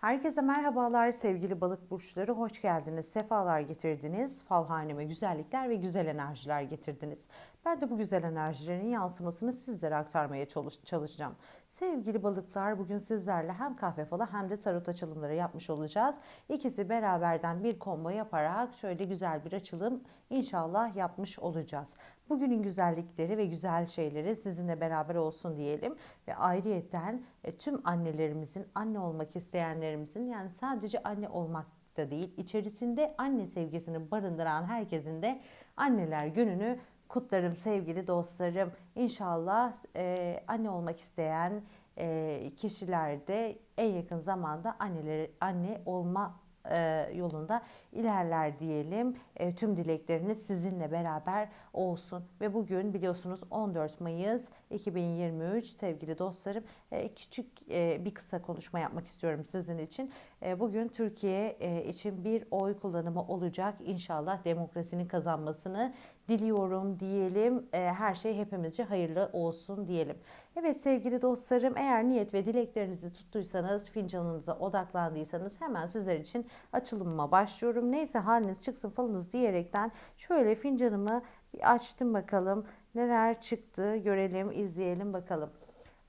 Herkese merhabalar sevgili balık burçları. Hoş geldiniz. Sefalar getirdiniz. Falhaneme güzellikler ve güzel enerjiler getirdiniz. Ben de bu güzel enerjilerin yansımasını sizlere aktarmaya çalış- çalışacağım. Sevgili balıklar bugün sizlerle hem kahve falı hem de tarot açılımları yapmış olacağız. İkisi beraberden bir combo yaparak şöyle güzel bir açılım inşallah yapmış olacağız. Bugünün güzellikleri ve güzel şeyleri sizinle beraber olsun diyelim. Ve ayrıyetten e, tüm annelerimizin, anne olmak isteyenlerimizin yani sadece anne olmak da değil, içerisinde anne sevgisini barındıran herkesin de anneler gününü kutlarım sevgili dostlarım. İnşallah e, anne olmak isteyen e, kişiler de en yakın zamanda anneleri anne olma e, yolunda ilerler diyelim. E, tüm dilekleriniz sizinle beraber olsun. Ve bugün biliyorsunuz 14 Mayıs 2023 sevgili dostlarım e, küçük e, bir kısa konuşma yapmak istiyorum sizin için. E, bugün Türkiye e, için bir oy kullanımı olacak. İnşallah demokrasinin kazanmasını diliyorum diyelim. E, her şey hepimizce hayırlı olsun diyelim. Evet sevgili dostlarım eğer niyet ve dileklerinizi tuttuysanız fincanınıza odaklandıysanız hemen sizler için açılımıma başlıyorum. Neyse haliniz çıksın falınız diyerekten şöyle fincanımı açtım bakalım neler çıktı görelim izleyelim bakalım.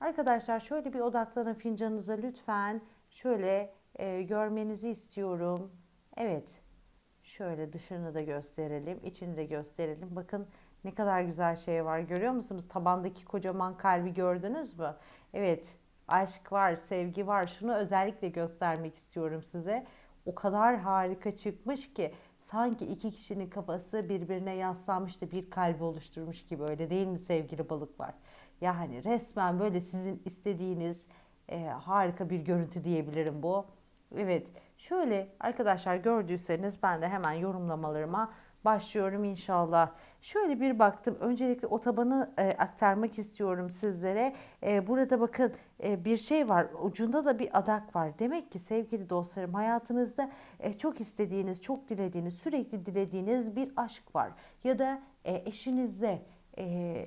Arkadaşlar şöyle bir odaklanın fincanınıza lütfen şöyle e, görmenizi istiyorum. Evet şöyle dışını da gösterelim içini de gösterelim. Bakın ne kadar güzel şey var görüyor musunuz? Tabandaki kocaman kalbi gördünüz mü? Evet aşk var, sevgi var. Şunu özellikle göstermek istiyorum size. O kadar harika çıkmış ki sanki iki kişinin kafası birbirine yaslanmış da bir kalbi oluşturmuş gibi öyle değil mi sevgili balıklar? Yani resmen böyle sizin istediğiniz e, harika bir görüntü diyebilirim bu. Evet şöyle arkadaşlar gördüyseniz ben de hemen yorumlamalarıma başlıyorum inşallah. Şöyle bir baktım. Öncelikle o tabanı e, aktarmak istiyorum sizlere. E, burada bakın e, bir şey var. Ucunda da bir adak var. Demek ki sevgili dostlarım hayatınızda e, çok istediğiniz, çok dilediğiniz, sürekli dilediğiniz bir aşk var. Ya da e, eşinizle e,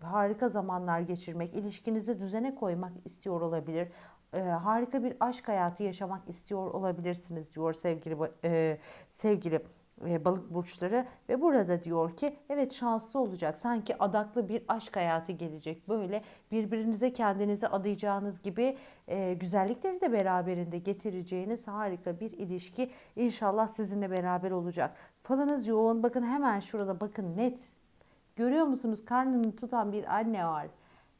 harika zamanlar geçirmek, ilişkinizi düzene koymak istiyor olabilir. E, harika bir aşk hayatı yaşamak istiyor olabilirsiniz diyor sevgili e, sevgili e, balık burçları. Ve burada diyor ki evet şanslı olacak. Sanki adaklı bir aşk hayatı gelecek. Böyle birbirinize kendinizi adayacağınız gibi e, güzellikleri de beraberinde getireceğiniz harika bir ilişki inşallah sizinle beraber olacak. Falınız yoğun. Bakın hemen şurada bakın net. Görüyor musunuz? Karnını tutan bir anne var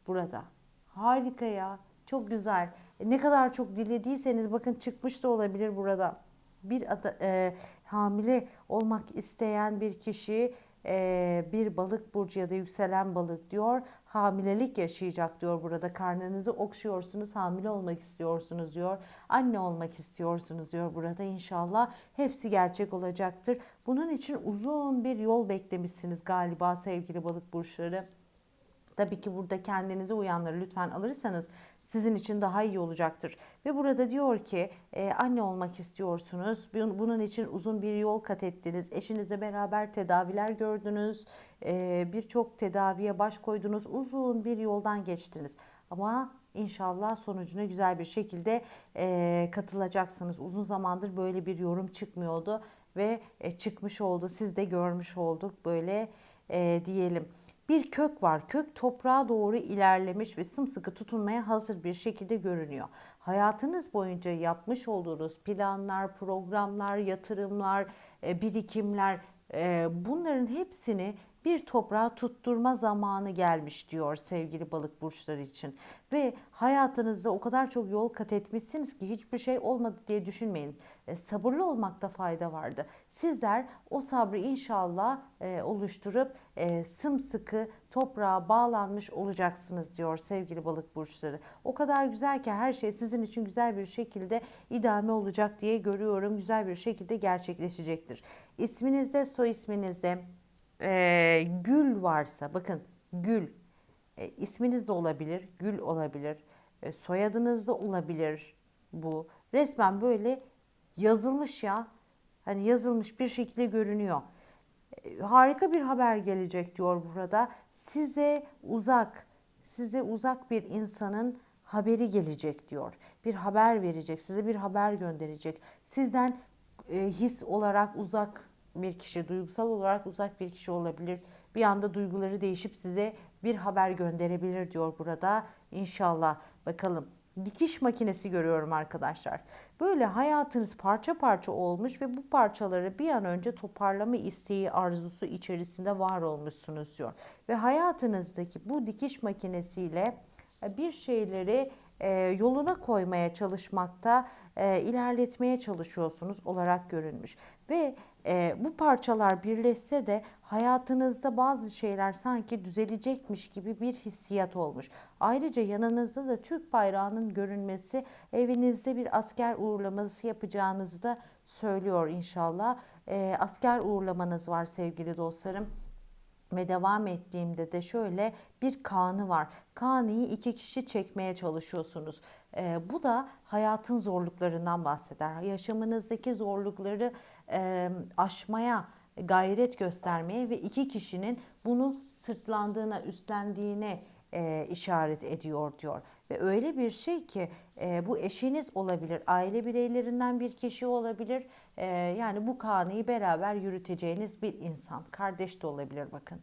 burada. Harika ya. Çok güzel ne kadar çok dilediyseniz bakın çıkmış da olabilir burada. Bir ada, e, hamile olmak isteyen bir kişi e, bir balık burcu ya da yükselen balık diyor hamilelik yaşayacak diyor burada. Karnınızı okşuyorsunuz hamile olmak istiyorsunuz diyor anne olmak istiyorsunuz diyor burada. İnşallah hepsi gerçek olacaktır. Bunun için uzun bir yol beklemişsiniz galiba sevgili balık burçları. Tabii ki burada kendinize uyanları lütfen alırsanız sizin için daha iyi olacaktır. Ve burada diyor ki e, anne olmak istiyorsunuz. Bunun için uzun bir yol kat ettiniz. Eşinizle beraber tedaviler gördünüz. E, Birçok tedaviye baş koydunuz. Uzun bir yoldan geçtiniz. Ama inşallah sonucuna güzel bir şekilde e, katılacaksınız. Uzun zamandır böyle bir yorum çıkmıyordu ve e, çıkmış oldu. Siz de görmüş olduk böyle e, diyelim. Bir kök var. Kök toprağa doğru ilerlemiş ve sımsıkı tutunmaya hazır bir şekilde görünüyor. Hayatınız boyunca yapmış olduğunuz planlar, programlar, yatırımlar, e, birikimler e, bunların hepsini bir toprağa tutturma zamanı gelmiş diyor sevgili balık burçları için. Ve hayatınızda o kadar çok yol kat etmişsiniz ki hiçbir şey olmadı diye düşünmeyin. E, sabırlı olmakta fayda vardı. Sizler o sabrı inşallah e, oluşturup e, sımsıkı toprağa bağlanmış olacaksınız diyor sevgili balık burçları. O kadar güzel ki her şey sizin için güzel bir şekilde idame olacak diye görüyorum. Güzel bir şekilde gerçekleşecektir. İsminizde, soy isminizde e, gül varsa bakın gül e, isminiz de olabilir, gül olabilir, e, soyadınız da olabilir bu. Resmen böyle yazılmış ya. Hani yazılmış bir şekilde görünüyor. E, harika bir haber gelecek diyor burada. Size uzak, size uzak bir insanın haberi gelecek diyor. Bir haber verecek, size bir haber gönderecek. Sizden e, his olarak uzak bir kişi, duygusal olarak uzak bir kişi olabilir. Bir anda duyguları değişip size bir haber gönderebilir diyor burada. İnşallah bakalım. Dikiş makinesi görüyorum arkadaşlar. Böyle hayatınız parça parça olmuş ve bu parçaları bir an önce toparlama isteği, arzusu içerisinde var olmuşsunuz diyor. Ve hayatınızdaki bu dikiş makinesiyle bir şeyleri e, yoluna koymaya çalışmakta, e, ilerletmeye çalışıyorsunuz olarak görünmüş. Ve e, bu parçalar birleşse de hayatınızda bazı şeyler sanki düzelecekmiş gibi bir hissiyat olmuş. Ayrıca yanınızda da Türk bayrağının görünmesi evinizde bir asker uğurlaması yapacağınızı da söylüyor inşallah. Asker uğurlamanız var sevgili dostlarım ve devam ettiğimde de şöyle bir kanı var. Kanıyı iki kişi çekmeye çalışıyorsunuz. E, bu da hayatın zorluklarından bahseder. Yaşamınızdaki zorlukları e, aşmaya gayret göstermeye ve iki kişinin bunu sırtlandığına, üstlendiğine e, işaret ediyor diyor. Ve öyle bir şey ki e, bu eşiniz olabilir, aile bireylerinden bir kişi olabilir. E, yani bu kanıyı beraber yürüteceğiniz bir insan, kardeş de olabilir bakın.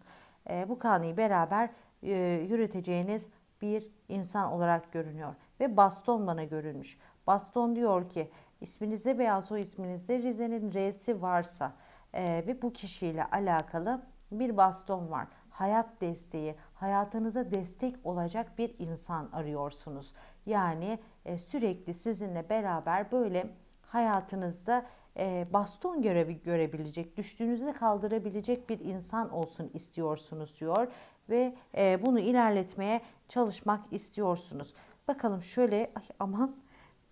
E, bu kanıyı beraber e, yürüteceğiniz bir insan olarak görünüyor. Ve baston bana görünmüş. Baston diyor ki isminizde veya soy isminizde Rize'nin R'si varsa e, ve bu kişiyle alakalı bir baston var hayat desteği, hayatınıza destek olacak bir insan arıyorsunuz. Yani e, sürekli sizinle beraber böyle hayatınızda e, baston görevi görebilecek, düştüğünüzde kaldırabilecek bir insan olsun istiyorsunuz diyor ve e, bunu ilerletmeye çalışmak istiyorsunuz. Bakalım şöyle ay aman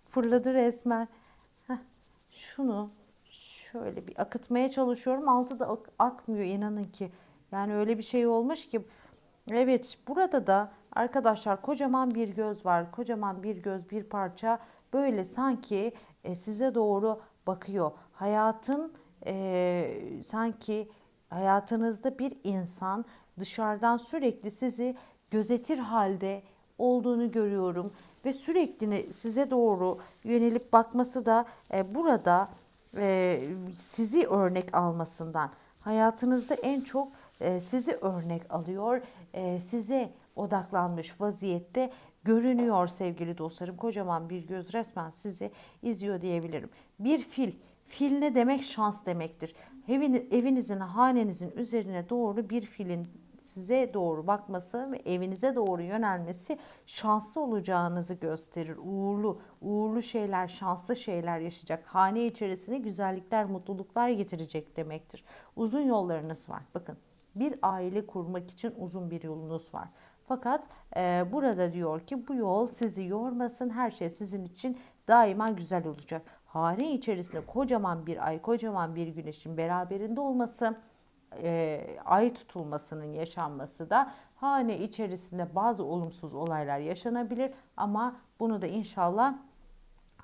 fırladı resmen. Heh, şunu şöyle bir akıtmaya çalışıyorum. Altı da ak- akmıyor inanın ki. Yani öyle bir şey olmuş ki evet burada da arkadaşlar kocaman bir göz var. Kocaman bir göz bir parça böyle sanki e, size doğru bakıyor. Hayatın e, sanki hayatınızda bir insan dışarıdan sürekli sizi gözetir halde olduğunu görüyorum ve sürekli size doğru yönelip bakması da e, burada e, sizi örnek almasından hayatınızda en çok e, sizi örnek alıyor, e, size odaklanmış vaziyette görünüyor sevgili dostlarım. Kocaman bir göz resmen sizi izliyor diyebilirim. Bir fil, fil ne demek? Şans demektir. evinizin, hanenizin üzerine doğru bir filin size doğru bakması ve evinize doğru yönelmesi şanslı olacağınızı gösterir. Uğurlu, uğurlu şeyler, şanslı şeyler yaşayacak. Hane içerisine güzellikler, mutluluklar getirecek demektir. Uzun yollarınız var. Bakın bir aile kurmak için uzun bir yolunuz var. Fakat e, burada diyor ki bu yol sizi yormasın, her şey sizin için daima güzel olacak. Hane içerisinde kocaman bir ay, kocaman bir güneşin beraberinde olması, e, ay tutulmasının yaşanması da hane içerisinde bazı olumsuz olaylar yaşanabilir ama bunu da inşallah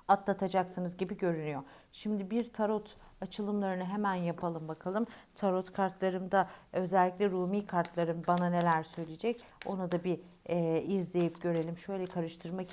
atlatacaksınız gibi görünüyor. Şimdi bir tarot açılımlarını hemen yapalım bakalım. Tarot kartlarımda özellikle Rumi kartlarım bana neler söyleyecek onu da bir e, izleyip görelim. Şöyle karıştırmak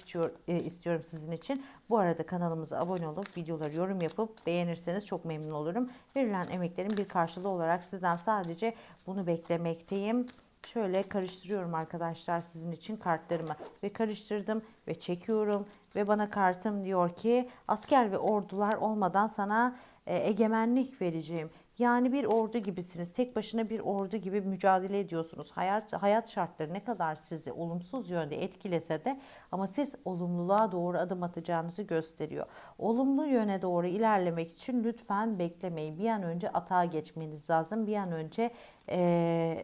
e, istiyorum sizin için. Bu arada kanalımıza abone olup videoları yorum yapıp beğenirseniz çok memnun olurum. Verilen emeklerin bir karşılığı olarak sizden sadece bunu beklemekteyim. Şöyle karıştırıyorum arkadaşlar sizin için kartlarımı ve karıştırdım ve çekiyorum ve bana kartım diyor ki asker ve ordular olmadan sana e, egemenlik vereceğim. Yani bir ordu gibisiniz. Tek başına bir ordu gibi mücadele ediyorsunuz. Hayat, hayat şartları ne kadar sizi olumsuz yönde etkilese de ama siz olumluluğa doğru adım atacağınızı gösteriyor. Olumlu yöne doğru ilerlemek için lütfen beklemeyin. Bir an önce atağa geçmeniz lazım. Bir an önce e,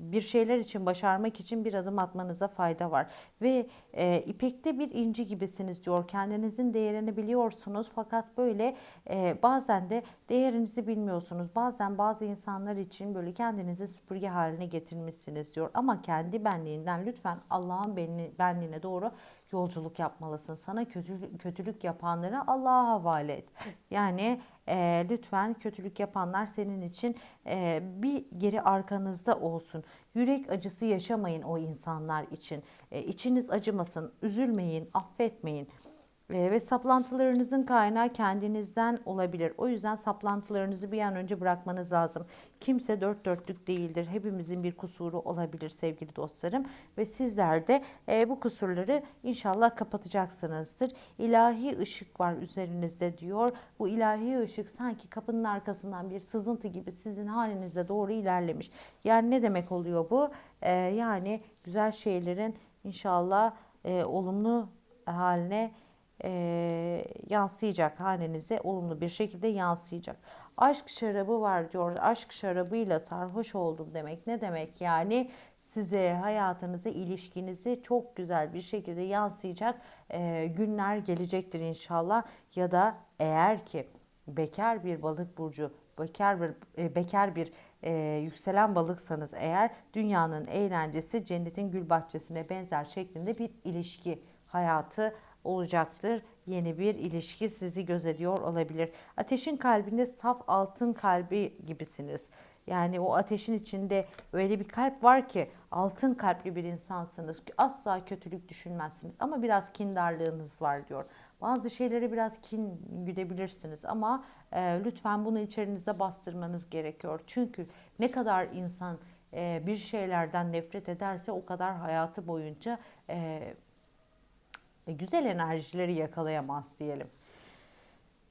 bir şeyler için başarmak için bir adım atmanıza fayda var. Ve e, ipekte bir inci gibisiniz diyor. Kendinizin değerini biliyorsunuz fakat böyle e, bazen de değerinizi bilmiyorsunuz. Bazen bazı insanlar için böyle kendinizi süpürge haline getirmişsiniz diyor. Ama kendi benliğinden lütfen Allah'ın benliğine doğru yolculuk yapmalısın. Sana kötülük, kötülük yapanları Allah'a havale et. Yani e, lütfen kötülük yapanlar senin için e, bir geri arkanızda olsun. Yürek acısı yaşamayın o insanlar için. E, içiniz acımasın, üzülmeyin, affetmeyin. E, ve saplantılarınızın kaynağı kendinizden olabilir. O yüzden saplantılarınızı bir an önce bırakmanız lazım. Kimse dört dörtlük değildir. Hepimizin bir kusuru olabilir sevgili dostlarım. Ve sizler de e, bu kusurları inşallah kapatacaksınızdır. İlahi ışık var üzerinizde diyor. Bu ilahi ışık sanki kapının arkasından bir sızıntı gibi sizin halinize doğru ilerlemiş. Yani ne demek oluyor bu? E, yani güzel şeylerin inşallah e, olumlu haline e, yansıyacak hanenize olumlu bir şekilde yansıyacak. Aşk şarabı var diyor. Aşk şarabıyla sarhoş oldum demek ne demek yani? Size hayatınıza, ilişkinizi çok güzel bir şekilde yansıyacak e, günler gelecektir inşallah. Ya da eğer ki bekar bir balık burcu, bekar bir e, bekar bir e, yükselen balıksanız eğer dünyanın eğlencesi cennetin gül bahçesine benzer şeklinde bir ilişki hayatı olacaktır. Yeni bir ilişki sizi gözediyor olabilir. Ateşin kalbinde saf altın kalbi gibisiniz. Yani o ateşin içinde öyle bir kalp var ki altın kalpli bir insansınız. Asla kötülük düşünmezsiniz ama biraz kindarlığınız var diyor. Bazı şeyleri biraz kin güdebilirsiniz ama e, lütfen bunu içerinize bastırmanız gerekiyor. Çünkü ne kadar insan e, bir şeylerden nefret ederse o kadar hayatı boyunca e, güzel enerjileri yakalayamaz diyelim.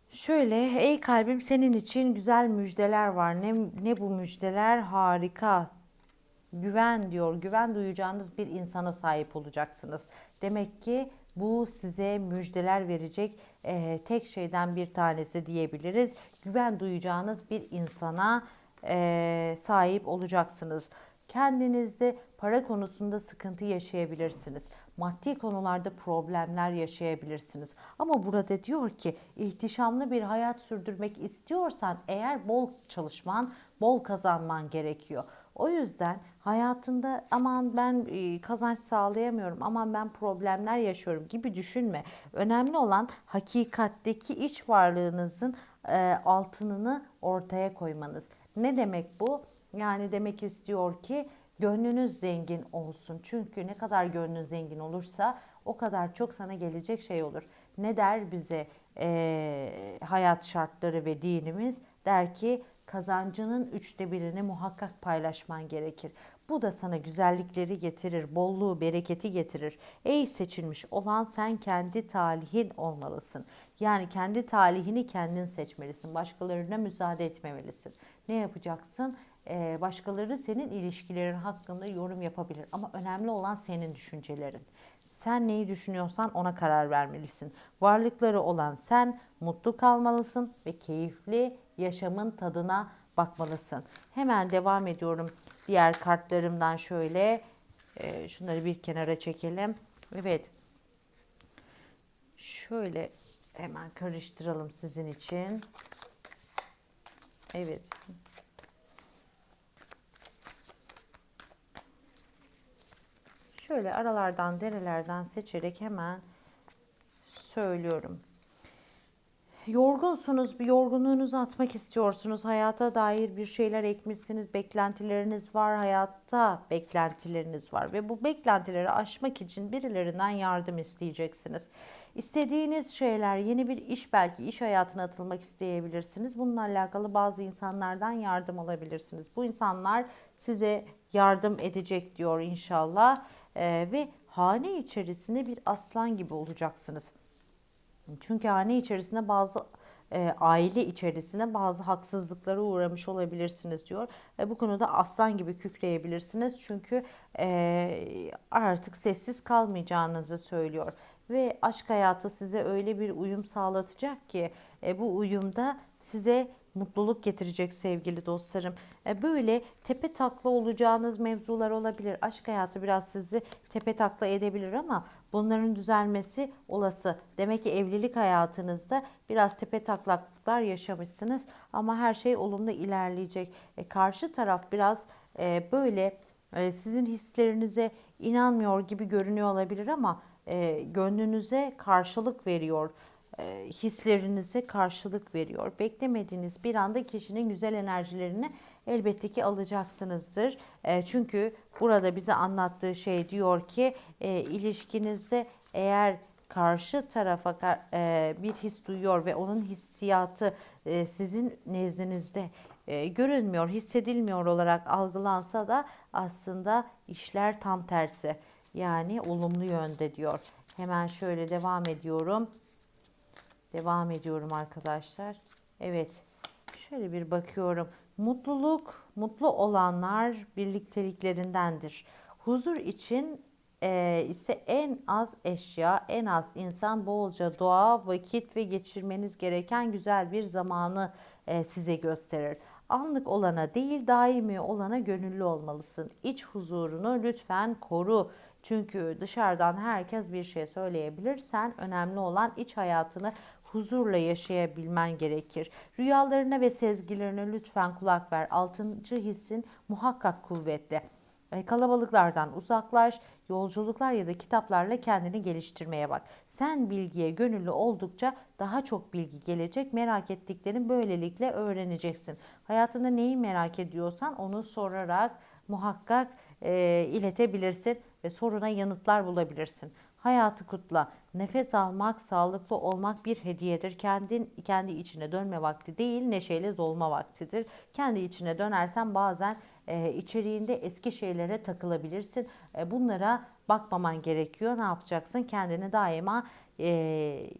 Şöyle ey kalbim senin için güzel müjdeler var. Ne, ne bu müjdeler? Harika. Güven diyor. Güven duyacağınız bir insana sahip olacaksınız. Demek ki bu size müjdeler verecek e, tek şeyden bir tanesi diyebiliriz. Güven duyacağınız bir insana e, sahip olacaksınız. Kendinizde para konusunda sıkıntı yaşayabilirsiniz. Maddi konularda problemler yaşayabilirsiniz. Ama burada diyor ki ihtişamlı bir hayat sürdürmek istiyorsan eğer bol çalışman, bol kazanman gerekiyor. O yüzden hayatında aman ben e, kazanç sağlayamıyorum, aman ben problemler yaşıyorum gibi düşünme. Önemli olan hakikatteki iç varlığınızın e, altınını ortaya koymanız. Ne demek bu? Yani demek istiyor ki gönlünüz zengin olsun. Çünkü ne kadar gönlün zengin olursa o kadar çok sana gelecek şey olur. Ne der bize e, hayat şartları ve dinimiz? Der ki kazancının üçte birini muhakkak paylaşman gerekir. Bu da sana güzellikleri getirir, bolluğu, bereketi getirir. Ey seçilmiş olan sen kendi talihin olmalısın. Yani kendi talihini kendin seçmelisin. Başkalarına müsaade etmemelisin. Ne yapacaksın? Ee, başkaları senin ilişkilerin hakkında yorum yapabilir. Ama önemli olan senin düşüncelerin. Sen neyi düşünüyorsan ona karar vermelisin. Varlıkları olan sen mutlu kalmalısın ve keyifli yaşamın tadına bakmalısın. Hemen devam ediyorum. Diğer kartlarımdan şöyle e, şunları bir kenara çekelim. Evet. Şöyle hemen karıştıralım sizin için. Evet. Şöyle aralardan, derelerden seçerek hemen söylüyorum. Yorgunsunuz, bir yorgunluğunuzu atmak istiyorsunuz. Hayata dair bir şeyler ekmişsiniz, beklentileriniz var, hayatta beklentileriniz var ve bu beklentileri aşmak için birilerinden yardım isteyeceksiniz. İstediğiniz şeyler, yeni bir iş belki iş hayatına atılmak isteyebilirsiniz. Bununla alakalı bazı insanlardan yardım alabilirsiniz. Bu insanlar size yardım edecek diyor inşallah ee, ve hane içerisinde bir aslan gibi olacaksınız. Çünkü hane içerisinde bazı e, aile içerisinde bazı haksızlıklara uğramış olabilirsiniz diyor. E, bu konuda aslan gibi kükreyebilirsiniz çünkü e, artık sessiz kalmayacağınızı söylüyor. Ve aşk hayatı size öyle bir uyum sağlatacak ki e, bu uyumda size mutluluk getirecek sevgili dostlarım. E, böyle tepe takla olacağınız mevzular olabilir. Aşk hayatı biraz sizi tepe takla edebilir ama bunların düzelmesi olası. Demek ki evlilik hayatınızda biraz tepe taklaklar yaşamışsınız ama her şey olumlu ilerleyecek. E, karşı taraf biraz e, böyle sizin hislerinize inanmıyor gibi görünüyor olabilir ama e, gönlünüze karşılık veriyor e, hislerinize karşılık veriyor. Beklemediğiniz bir anda kişinin güzel enerjilerini elbette ki alacaksınızdır. E, çünkü burada bize anlattığı şey diyor ki e, ilişkinizde eğer karşı tarafa e, bir his duyuyor ve onun hissiyatı e, sizin nezdinizde e, görünmüyor, hissedilmiyor olarak algılansa da aslında işler tam tersi. Yani olumlu yönde diyor. Hemen şöyle devam ediyorum. Devam ediyorum arkadaşlar. Evet. Şöyle bir bakıyorum. Mutluluk, mutlu olanlar birlikteliklerindendir. Huzur için e, ise en az eşya, en az insan, bolca doğa, vakit ve geçirmeniz gereken güzel bir zamanı e, size gösterir. Anlık olana değil, daimi olana gönüllü olmalısın. İç huzurunu lütfen koru. Çünkü dışarıdan herkes bir şey söyleyebilir. Sen önemli olan iç hayatını huzurla yaşayabilmen gerekir. Rüyalarına ve sezgilerine lütfen kulak ver. Altıncı hissin muhakkak kuvvetli. E, Kalabalıklardan uzaklaş, yolculuklar ya da kitaplarla kendini geliştirmeye bak. Sen bilgiye gönüllü oldukça daha çok bilgi gelecek. Merak ettiklerini böylelikle öğreneceksin. Hayatında neyi merak ediyorsan onu sorarak muhakkak e, iletebilirsin ve soruna yanıtlar bulabilirsin. Hayatı kutla. Nefes almak, sağlıklı olmak bir hediyedir. Kendin kendi içine dönme vakti değil, neşeyle dolma vaktidir. Kendi içine dönersen bazen e, içeriğinde eski şeylere takılabilirsin. E, bunlara bakmaman gerekiyor. Ne yapacaksın? Kendini daima e,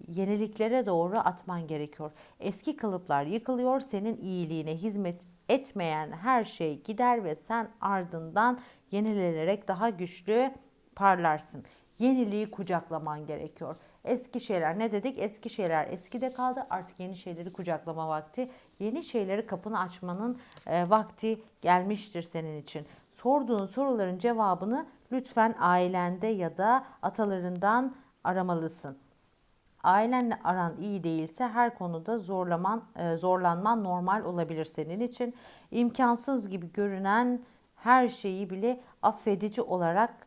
yeniliklere doğru atman gerekiyor. Eski kalıplar yıkılıyor. Senin iyiliğine hizmet etmeyen her şey gider ve sen ardından yenilenerek daha güçlü parlarsın. Yeniliği kucaklaman gerekiyor. Eski şeyler ne dedik? Eski şeyler eskide kaldı. Artık yeni şeyleri kucaklama vakti. Yeni şeyleri kapını açmanın e, vakti gelmiştir senin için. Sorduğun soruların cevabını lütfen ailende ya da atalarından aramalısın. Ailenle aran iyi değilse her konuda zorlaman, e, zorlanman normal olabilir senin için. İmkansız gibi görünen her şeyi bile affedici olarak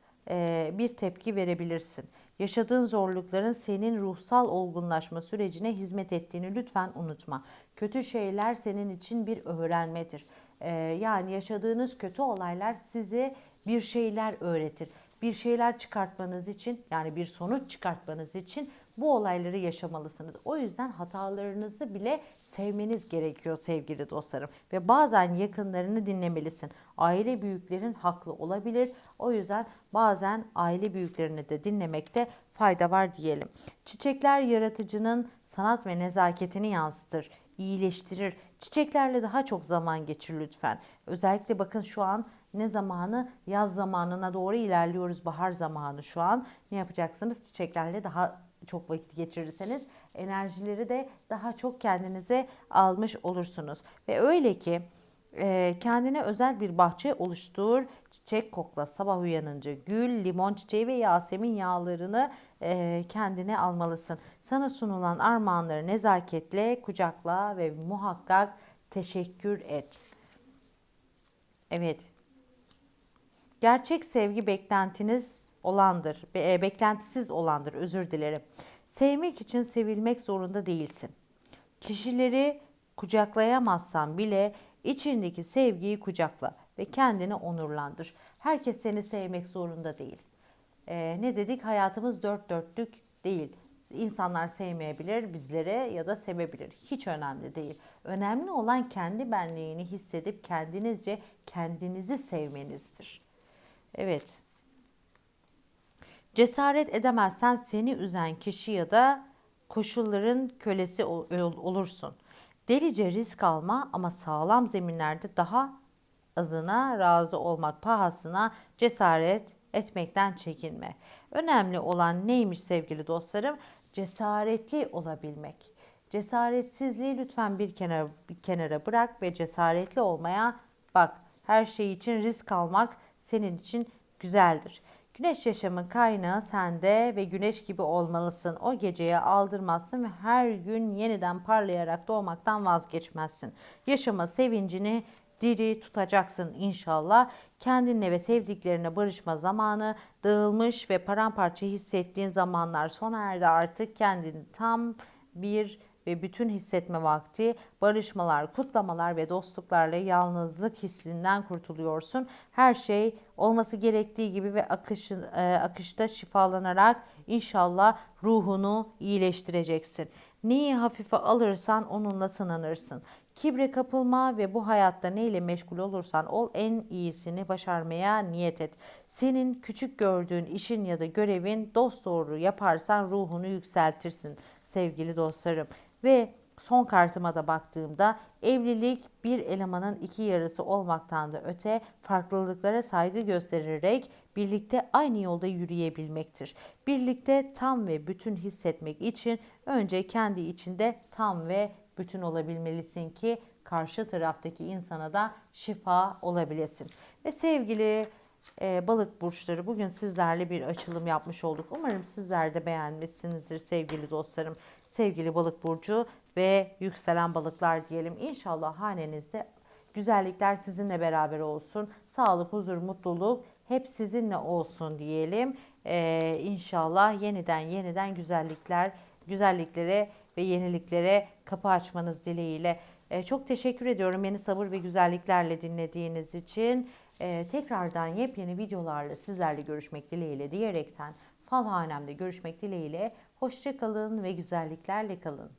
bir tepki verebilirsin. Yaşadığın zorlukların senin ruhsal olgunlaşma sürecine hizmet ettiğini lütfen unutma. Kötü şeyler senin için bir öğrenmedir. Yani yaşadığınız kötü olaylar size bir şeyler öğretir. Bir şeyler çıkartmanız için yani bir sonuç çıkartmanız için bu olayları yaşamalısınız. O yüzden hatalarınızı bile sevmeniz gerekiyor sevgili dostlarım. Ve bazen yakınlarını dinlemelisin. Aile büyüklerin haklı olabilir. O yüzden bazen aile büyüklerini de dinlemekte fayda var diyelim. Çiçekler yaratıcının sanat ve nezaketini yansıtır iyileştirir. Çiçeklerle daha çok zaman geçir lütfen. Özellikle bakın şu an ne zamanı? Yaz zamanına doğru ilerliyoruz. Bahar zamanı şu an. Ne yapacaksınız? Çiçeklerle daha çok vakit geçirirseniz enerjileri de daha çok kendinize almış olursunuz. Ve öyle ki e, kendine özel bir bahçe oluştur, çiçek kokla, sabah uyanınca gül, limon çiçeği ve yasemin yağlarını e, kendine almalısın. Sana sunulan armağanları nezaketle kucakla ve muhakkak teşekkür et. Evet. Gerçek sevgi beklentiniz olandır, e, beklentisiz olandır, özür dilerim. Sevmek için sevilmek zorunda değilsin. Kişileri kucaklayamazsan bile içindeki sevgiyi kucakla ve kendini onurlandır. Herkes seni sevmek zorunda değil. Ee, ne dedik? Hayatımız dört dörtlük değil. İnsanlar sevmeyebilir bizlere ya da sevebilir. Hiç önemli değil. Önemli olan kendi benliğini hissedip kendinizce kendinizi sevmenizdir. Evet. Cesaret edemezsen seni üzen kişi ya da koşulların kölesi ol- ol- olursun. Delice risk alma ama sağlam zeminlerde daha azına razı olmak pahasına cesaret etmekten çekinme. Önemli olan neymiş sevgili dostlarım? Cesaretli olabilmek. Cesaretsizliği lütfen bir kenara, bir kenara bırak ve cesaretli olmaya bak. Her şey için risk almak senin için güzeldir. Güneş yaşamın kaynağı sende ve güneş gibi olmalısın. O geceye aldırmazsın ve her gün yeniden parlayarak doğmaktan vazgeçmezsin. Yaşama sevincini diri tutacaksın inşallah. Kendinle ve sevdiklerine barışma zamanı dağılmış ve paramparça hissettiğin zamanlar sona erdi artık kendini tam bir ve bütün hissetme vakti, barışmalar, kutlamalar ve dostluklarla yalnızlık hissinden kurtuluyorsun. Her şey olması gerektiği gibi ve akışın, e, akışta şifalanarak inşallah ruhunu iyileştireceksin. Neyi hafife alırsan onunla sınanırsın. Kibre kapılma ve bu hayatta neyle meşgul olursan ol en iyisini başarmaya niyet et. Senin küçük gördüğün işin ya da görevin dost doğru yaparsan ruhunu yükseltirsin sevgili dostlarım. Ve son kartıma da baktığımda evlilik bir elemanın iki yarısı olmaktan da öte farklılıklara saygı göstererek birlikte aynı yolda yürüyebilmektir. Birlikte tam ve bütün hissetmek için önce kendi içinde tam ve bütün olabilmelisin ki karşı taraftaki insana da şifa olabilesin. Ve sevgili e, balık burçları bugün sizlerle bir açılım yapmış olduk. Umarım sizler de beğenmişsinizdir sevgili dostlarım. Sevgili balık burcu ve yükselen balıklar diyelim. İnşallah hanenizde güzellikler sizinle beraber olsun. Sağlık, huzur, mutluluk hep sizinle olsun diyelim. Ee, inşallah yeniden yeniden güzellikler, güzelliklere ve yeniliklere kapı açmanız dileğiyle. Ee, çok teşekkür ediyorum beni sabır ve güzelliklerle dinlediğiniz için. Ee, tekrardan yepyeni videolarla sizlerle görüşmek dileğiyle diyerekten Falhanem'de görüşmek dileğiyle. Hoşçakalın ve güzelliklerle kalın.